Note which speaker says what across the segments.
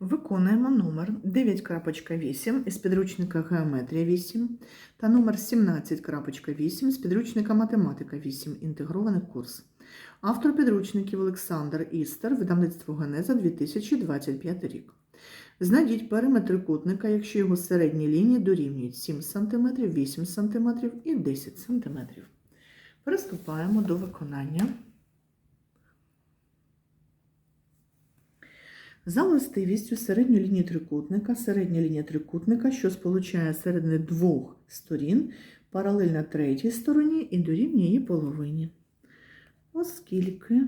Speaker 1: Виконуємо номер 9.8 із підручника Геометрія 8 та номер 17.8 з підручника Математика 8. Інтегрований курс. Автор підручників Олександр Істер, видавництво Генеза 2025 рік. Знайдіть периметр трикутника, якщо його середні лінії дорівнюють 7 см, 8 см і 10 см. Приступаємо до виконання. За властивістю середньої лінії трикутника, середня лінія трикутника, що сполучає середини двох сторін, паралельна третій стороні і дорівнює її половині. Оскільки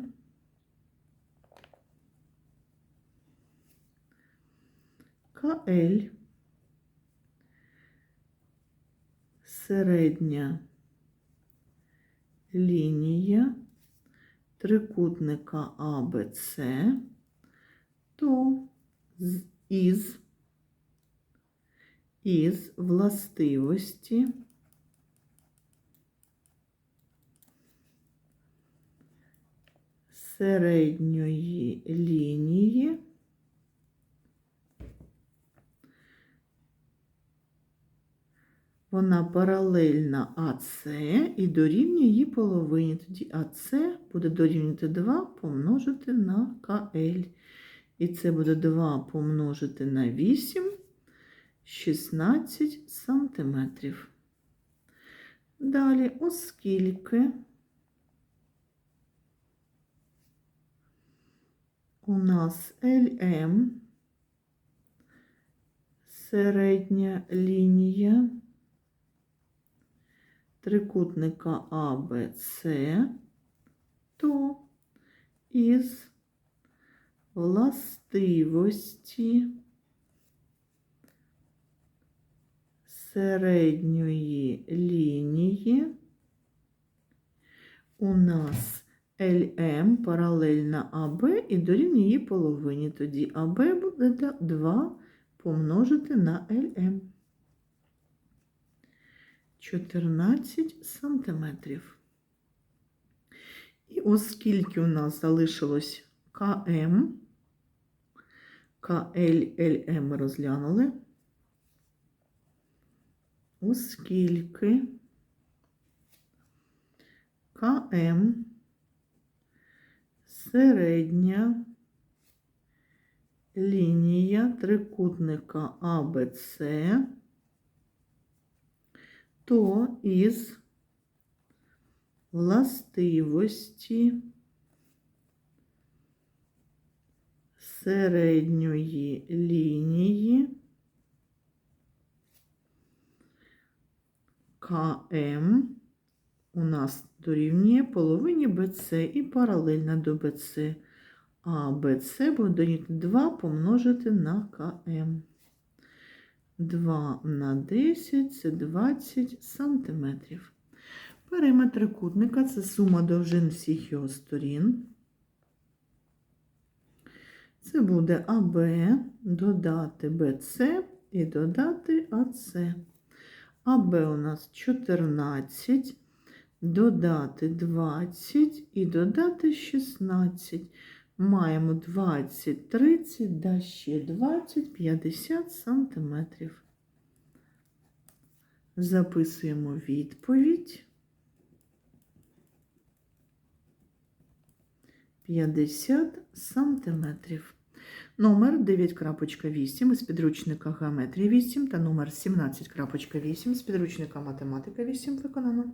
Speaker 1: КЛ середня лінія трикутника АБЦ, то з- із, із властивості середньої лінії вона паралельна АС і дорівнює її половині. Тоді АС буде дорівнювати 2 помножити на КЛ. І це буде 2 помножити на 8, 16 сантиметрів. Далі, оскільки у нас ЛМ середня лінія трикутника АБЦ, то із властивості середньої лінії у нас ЛМ паралельна АБ і дорівнює її половині. Тоді АБ буде 2 помножити на ЛМ. 14 сантиметрів. І оскільки у нас залишилось КМ, КЛ, ЛМ ми розглянули, оскільки КМ середня лінія трикутника АБЦ, то із властивості середньої лінії КМ у нас дорівнює половині БЦ і паралельно до БЦ. А БЦ буде дорівнювати 2 помножити на КМ. 2 на 10 це 20 сантиметрів. Периметр трикутника це сума довжин всіх його сторін. Це буде АБ, додати БЦ і додати АЦ. АБ у нас 14, додати 20 і додати 16. Маємо 20, 30, да ще 20, 50 сантиметрів. Записуємо відповідь. 50 сантиметрів. Номер 9.8 із підручника Геометрія 8 та номер 17.8 з підручника Математика 8 виконано.